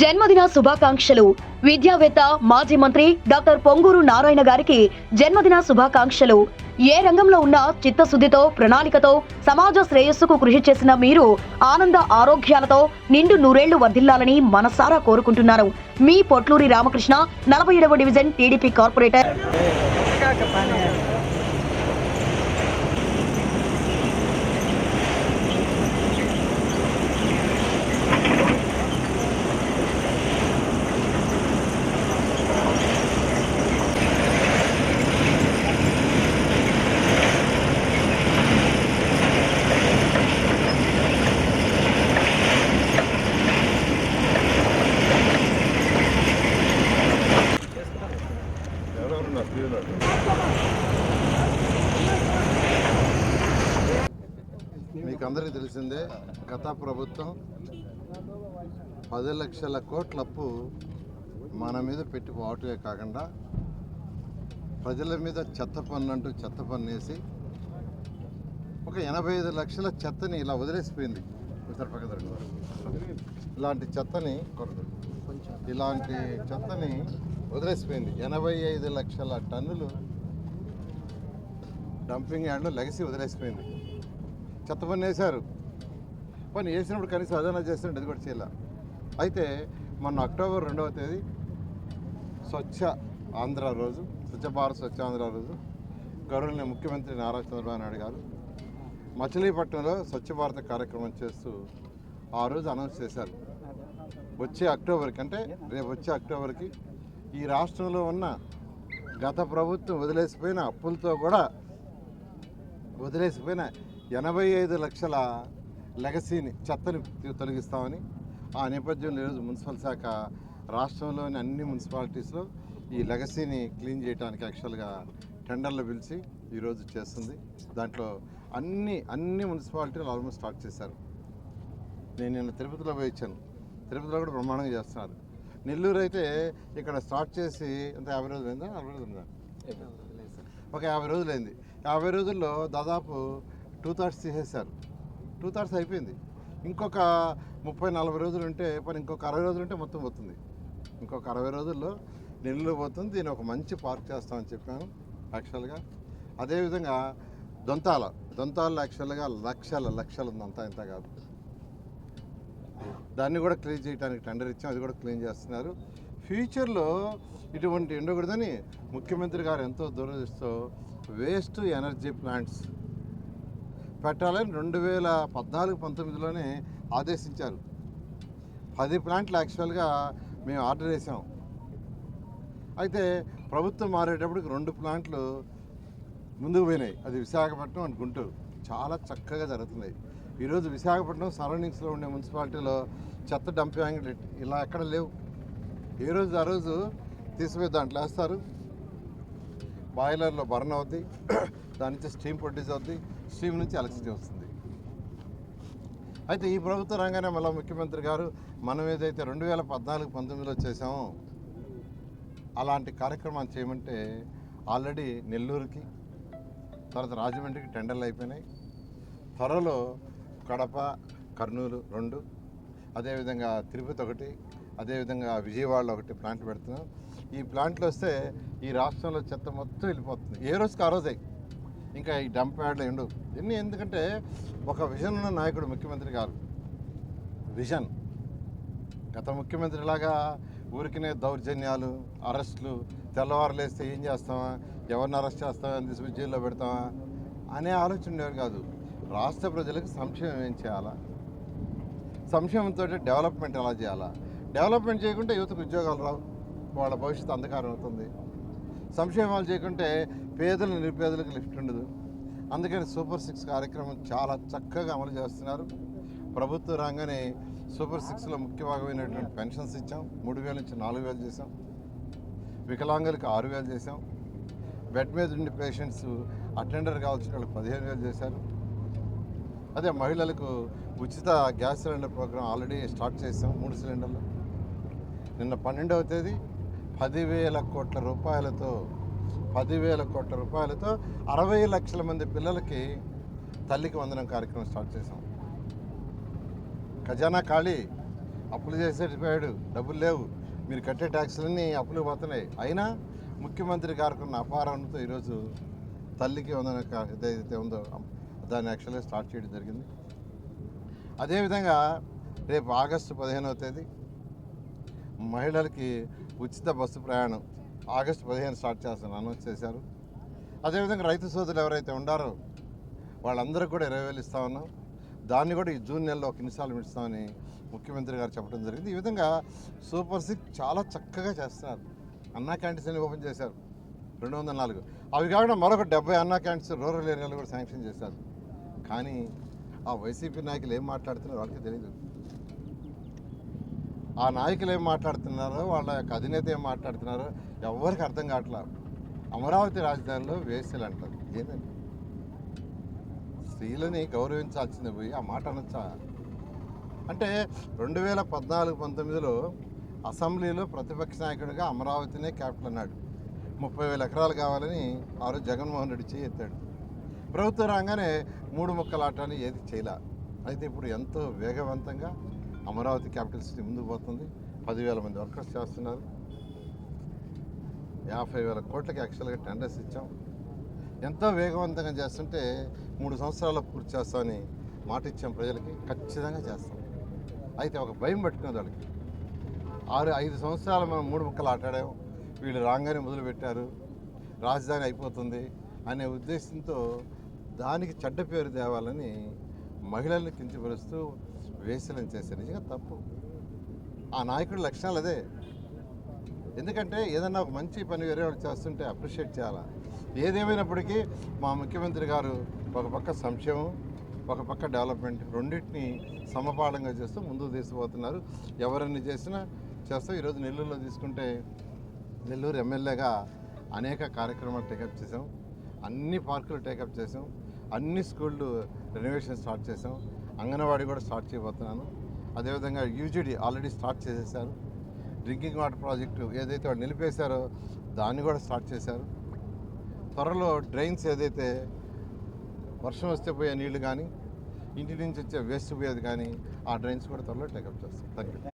జన్మదిన శుభాకాంక్షలు. విద్యావేత్త మాజీ మంత్రి డాక్టర్ పొంగూరు నారాయణ గారికి జన్మదిన శుభాకాంక్షలు. ఏ రంగంలో ఉన్న చిత్తశుద్ధితో ప్రణాళికతో సమాజ శ్రేయస్సుకు కృషి చేసిన మీరు ఆనంద ఆరోగ్యాలతో నిండు నూరేళ్ళు వర్ధిల్లాలని మనసారా కోరుకుంటున్నారు. మీ పొట్లూరి రామకృష్ణ నలభై ఏడవ డివిజన్ టీడీపీ కార్పొరేటర్. గత ప్రభుత్వం పది లక్షల కోట్ల అప్పు మన మీద పెట్టి పోవటమే కాకుండా ప్రజల మీద చెత్త పన్ను అంటూ చెత్త పన్ను వేసి ఒక ఎనభై ఐదు లక్షల చెత్తని ఇలా వదిలేసిపోయింది ఒకసారి గారు. ఇలాంటి చెత్తని కొరదు. ఇలాంటి చెత్తని వదిలేసిపోయింది. ఎనభై ఐదు లక్షల టన్నులు డంపింగ్ యార్డ్లో లెగసీ వదిలేసిపోయింది. చెత్త పని వేశారు పని వేసినప్పుడు కనీసం అదనా చేస్తుంటే అది కూడా చేయాల. అయితే మొన్న అక్టోబర్ రెండవ తేదీ స్వచ్ఛ ఆంధ్ర రోజు స్వచ్ఛ భారత్ స్వచ్ఛ ఆంధ్ర రోజు గౌరవనీయ ముఖ్యమంత్రి నారా చంద్రబాబు నాయుడు గారు మచిలీపట్నంలో స్వచ్ఛ భారత్ కార్యక్రమం చేస్తూ ఆ రోజు అనౌన్స్ చేశారు. వచ్చే అక్టోబర్కి అంటే రేపు వచ్చే అక్టోబర్కి ఈ రాష్ట్రంలో ఉన్న గత ప్రభుత్వం వదిలేసిపోయిన అప్పులతో కూడా వదిలేసిపోయిన ఎనభై ఐదు లక్షల లెగసీని చెత్తని తొలగిస్తామని ఆ నేపథ్యంలో ఈరోజు మున్సిపల్ శాఖ రాష్ట్రంలోని అన్ని మున్సిపాలిటీస్లో ఈ లెగసీని క్లీన్ చేయడానికి యాక్చువల్గా టెండర్లు పిలిచి ఈరోజు చేస్తుంది. దాంట్లో అన్ని అన్ని మున్సిపాలిటీలు ఆల్మోస్ట్ స్టార్ట్ చేశారు. నేను నిన్న తిరుపతిలో పోయి ఇచ్చాను తిరుపతిలో కూడా బ్రహ్మాండంగా చేస్తున్నారు. నెల్లూరు అయితే ఇక్కడ స్టార్ట్ చేసి అంత యాభై రోజులు అయిందా? నలభై రోజులు ఉందా? ఒక యాభై రోజులు అయింది. యాభై రోజుల్లో దాదాపు టూ థర్డ్స్ తీసేశారు. టూ థర్డ్స్ అయిపోయింది. ఇంకొక ముప్పై నలభై రోజులు ఉంటే పని ఇంకొక అరవై రోజులు ఉంటే మొత్తం పోతుంది. ఇంకొక అరవై రోజుల్లో నెల్లు పోతుంది. దీన్ని ఒక మంచి పార్క్ చేస్తామని చెప్పాను యాక్చువల్గా అదేవిధంగా దొంతాల దొంతాలు యాక్చువల్గా లక్షల లక్షలు ఉంది. అంతా ఇంత కాదు. దాన్ని కూడా క్లీన్ చేయడానికి టెండర్ ఇచ్చాం. అది కూడా క్లీన్ చేస్తున్నారు. ఫ్యూచర్లో ఇటువంటి ఉండకూడదని ముఖ్యమంత్రి గారు ఎంతో దూరదృష్టితో వేస్ట్ ఎనర్జీ ప్లాంట్స్ పెట్టాలని రెండు వేల పద్నాలుగు పంతొమ్మిదిలోనే ఆదేశించారు. పది ప్లాంట్లు యాక్చువల్గా మేము ఆర్డర్ వేసాం. అయితే ప్రభుత్వం మారేటప్పటికి రెండు ప్లాంట్లు ముందుకు పోయినాయి. అది విశాఖపట్నం అండ్ గుంటూరు. చాలా చక్కగా జరుగుతున్నాయి. ఈరోజు విశాఖపట్నం సరౌండింగ్స్లో ఉండే మున్సిపాలిటీలో చెత్త డంపింగ్ ఇలా ఎక్కడ లేవు. ఏ రోజు ఆ రోజు తీసిపోయి దాంట్లో వేస్తారు. బాయిలర్లో బర్న్ అవుద్ది. దాని నుంచి స్టీమ్ ప్రొడ్యూస్ అవుద్ది. స్ట్రీమ్ నుంచి ఎలక్ట్రిసిటీ వస్తుంది. అయితే ఈ ప్రభుత్వ రంగానే మళ్ళీ ముఖ్యమంత్రి గారు మనం ఏదైతే రెండు వేల పద్నాలుగు పంతొమ్మిదిలో చేసామో అలాంటి కార్యక్రమాలు చేయమంటే ఆల్రెడీ నెల్లూరుకి తర్వాత రాజమండ్రికి టెండర్లు అయిపోయినాయి. త్వరలో కడప కర్నూలు రెండు అదేవిధంగా తిరుపతి ఒకటి అదేవిధంగా విజయవాడలో ఒకటి ప్లాంట్ పెడుతున్నాం. ఈ ప్లాంట్లు వస్తే ఈ రాష్ట్రంలో చెత్త మొత్తం వెళ్ళిపోతుంది. ఏ రోజుకి ఆ రోజే. ఇంకా ఈ డంప్ యార్డ్లు ఉండవు ఇవన్నీ ఎందుకంటే ఒక విజన్ ఉన్న నాయకుడు ముఖ్యమంత్రి గారు విజన్ గత ముఖ్యమంత్రిలాగా ఊరికినే దౌర్జన్యాలు అరెస్టులు తెల్లవారులేస్తే ఏం చేస్తామా ఎవరిని అరెస్ట్ చేస్తామా అని తీసుకుని జైల్లో పెడతామా అనే ఆలోచన ఉండేవారు కాదు. రాష్ట్ర ప్రజలకు సంక్షేమం ఏం చేయాలా? సంక్షేమంతో డెవలప్మెంట్ ఎలా చేయాలా? డెవలప్మెంట్ చేయకుంటే యువతకు ఉద్యోగాలు రావు. వాళ్ళ భవిష్యత్తు అంధకారం అవుతుంది. సంక్షేమాలు చేయకుంటే పేదలు నిరుపేదలకు లిఫ్ట్ ఉండదు. అందుకని సూపర్ సిక్స్ కార్యక్రమం చాలా చక్కగా అమలు చేస్తున్నారు. ప్రభుత్వ రంగానే సూపర్ సిక్స్లో ముఖ్య భాగమైనటువంటి పెన్షన్స్ ఇచ్చాం. మూడు వేల నుంచి నాలుగు వేలు చేసాం వికలాంగులకు ఆరు వేలు చేసాం బెడ్ మీద ఉండే పేషెంట్స్ అటెండర్ కావాల్సిన వాళ్ళకి పదిహేను వేలు చేశారు. అదే మహిళలకు ఉచిత gas cylinder program already start చేసాం మూడు సిలిండర్లు. నిన్న పన్నెండవ తేదీ పదివేల కోట్ల రూపాయలతో పదివేల కోట్ల రూపాయలతో అరవై లక్షల మంది పిల్లలకి తల్లికి వందనం కార్యక్రమం స్టార్ట్ చేసాం ఖజానా ఖాళీ. అప్పులు చేసేటిపోయాడు డబ్బులు లేవు. మీరు కట్టే ట్యాక్సులన్నీ అప్పులు పోతున్నాయి. అయినా ముఖ్యమంత్రి గారికి అపారంతో ఈరోజు తల్లికి వందన ఏదైతే ఉందో దాన్ని యాక్చువల్గా స్టార్ట్ చేయడం జరిగింది. అదేవిధంగా రేపు ఆగస్టు పదిహేనవ తేదీ మహిళలకి ఉచిత బస్సు ప్రయాణం ఆగస్టు పదిహేను స్టార్ట్ చేస్తాను అనౌన్స్ చేశారు. అదేవిధంగా రైతు సోదరులు ఎవరైతే ఉండారో వాళ్ళందరికీ కూడా ఇరవై వేలు ఇస్తా ఉన్నాం. దాన్ని కూడా ఈ జూన్ నెలలో ఒక ఇన్స్టాల్మెంట్ ఇస్తామని ముఖ్యమంత్రి గారు చెప్పడం జరిగింది. ఈ విధంగా సూపర్ సిక్స్ చాలా చక్కగా చేస్తున్నారు. అన్నా క్యాంటీన్స్ అని ఓపెన్ చేశారు రెండు వందల నాలుగు. అవి కాకుండా మరొక డెబ్బై అన్నా క్యాంటీన్స్ రూరల్ ఏరియాలో కూడా శాంక్షన్ చేశారు. కానీ ఆ వైసీపీ నాయకులు ఏం మాట్లాడుతున్నారో వాళ్ళకి తెలియదు ఆ నాయకులు ఏం మాట్లాడుతున్నారో వాళ్ళ యొక్క అధినేత ఏం మాట్లాడుతున్నారో ఎవరికి అర్థం కావట్లా. అమరావతి రాజధానిలో వేసలు అంటారు ఏంటండి స్త్రీలని గౌరవించాల్సింది పోయి ఆ మాట అనొచ్చా? అంటే రెండు వేల పద్నాలుగు పంతొమ్మిదిలో అసెంబ్లీలో ప్రతిపక్ష నాయకుడిగా అమరావతినే క్యాపిటల్ అన్నాడు. ముప్పై వేల ఎకరాలు కావాలని ఆ రోజు జగన్మోహన్ రెడ్డి చేయి ఎత్తాడు. ప్రభుత్వం రాగానే మూడు ముక్కల ఆటని ఏది చేయలే? అయితే ఇప్పుడు ఎంతో వేగవంతంగా అమరావతి క్యాపిటల్ సిటీ ముందుకు పోతుంది. పదివేల మంది వర్కర్స్ చేస్తున్నారు. యాభై వేల కోట్లకి యాక్చువల్గా టెండర్స్ ఇచ్చాం. ఎంతో వేగవంతంగా చేస్తుంటే మూడు సంవత్సరాల్లో పూర్తి చేస్తామని మాట ఇచ్చాం ప్రజలకి. ఖచ్చితంగా చేస్తాం. అయితే ఒక భయం పట్టుకున్నది వాళ్ళకి. ఆరు ఐదు సంవత్సరాలు మనం మూడు ముక్కలు ఆటాడాం. వీళ్ళు రాగానే మొదలుపెట్టారు రాజధాని అయిపోతుంది అనే ఉద్దేశంతో దానికి చెడ్డ పేరు తేవాలని మహిళల్ని కించపరుస్తూ వేసలం చేశారు నిజంగా తప్పు. ఆ నాయకుడి లక్షణాలు అదే. ఎందుకంటే ఏదన్నా ఒక మంచి పని వేరే వాళ్ళు చేస్తుంటే అప్రిషియేట్ చేయాలా? ఏదేమైనప్పటికీ మా ముఖ్యమంత్రి గారు ఒక పక్క సంక్షేమం ఒక పక్క డెవలప్మెంట్ రెండింటిని సమపాలంగా చేస్తూ ముందుకు తీసుకుపోతున్నారు. ఎవరన్ని చేసినా చేస్తాం. ఈరోజు నెల్లూరులో తీసుకుంటే నెల్లూరు ఎమ్మెల్యేగా అనేక కార్యక్రమాలు టేకప్ చేసాం అన్ని పార్కులు టేకప్ చేసాం అన్ని స్కూళ్ళు రెనోవేషన్ స్టార్ట్ చేసాం అంగన్వాడీ కూడా స్టార్ట్ చేయబోతున్నాను. అదేవిధంగా యూజీడీ ఆల్రెడీ స్టార్ట్ చేసేసారు. డ్రింకింగ్ వాటర్ ప్రాజెక్టు ఏదైతే వాళ్ళు నిలిపేశారో దాన్ని కూడా స్టార్ట్ చేశారు. త్వరలో డ్రైన్స్ ఏదైతే వర్షం వస్తే పోయే నీళ్ళు కానీ ఇంటి నుంచి వచ్చే వేస్ట్ పోయేది కానీ ఆ డ్రైన్స్ కూడా త్వరలో టేకప్ చేస్తాం థ్యాంక్ యూ